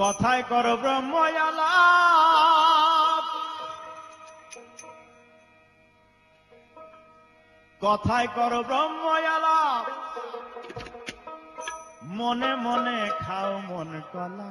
কথায় কর ব্রহ্ময়ালা কথায় কর ব্রহ্ময়ালা মনে মনে খাও মন কলা।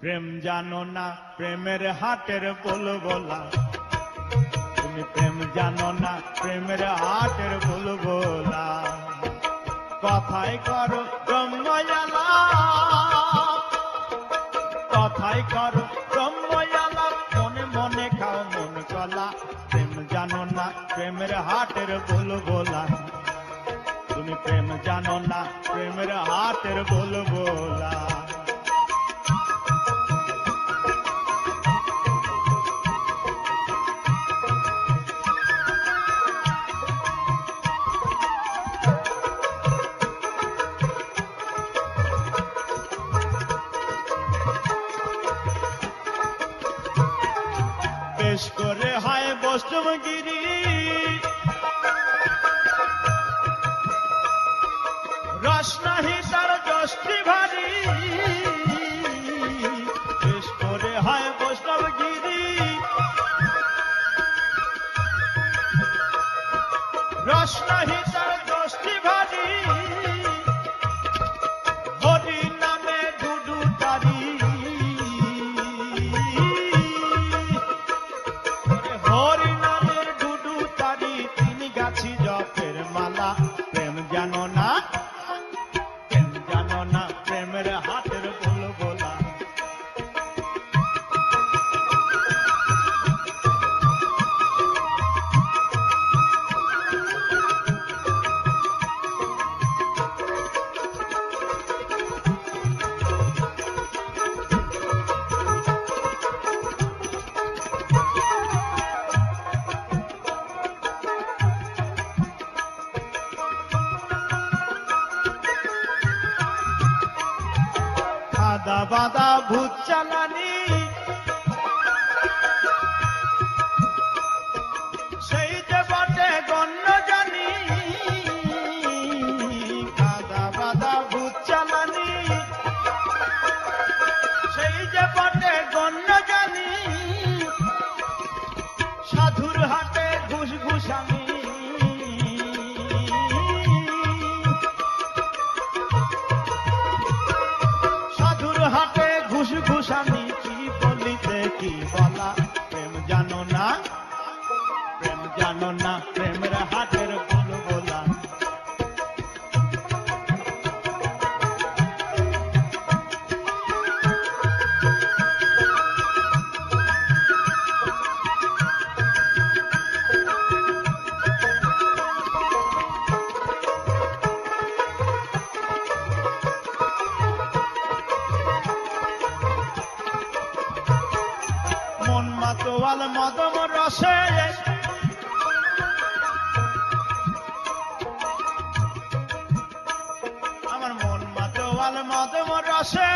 প্রেম জানো না, প্রেমের হাটের বলা তুমি প্রেম জানো না, প্রেমের হাটের বলা কথায় করো। শেষ করে হয় বৈষ্ণবগিরি। রস নাহি তার যষ্টি ভারী। শেষ করে হয় বৈষ্ণবগিরি। রস বাদা ভূত চালানি। প্রেমের হাতের বুলবুলা মন মাতোয়াল মদম রসে গোপাল মদম রসে।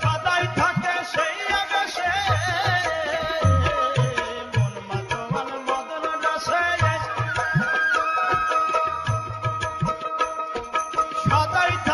সদাই থাকে সেই আকাশে। সদাই থাকে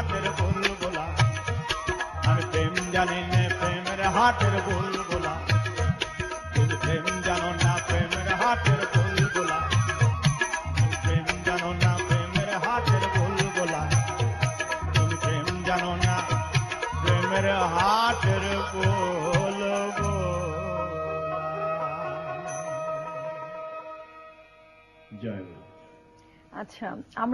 হাটের বুলবুলা। আর প্রেম জানি নে প্রেমের হাটের বুলবুলা। তুমি প্রেম জানো না প্রেমের হাটের বুলবুলা। প্রেম জানো না প্রেমের হাটের বুলবুলা। তুমি প্রেম জানো না প্রেমের হাটের বুলবুলা। জয় আচ্ছা আমরা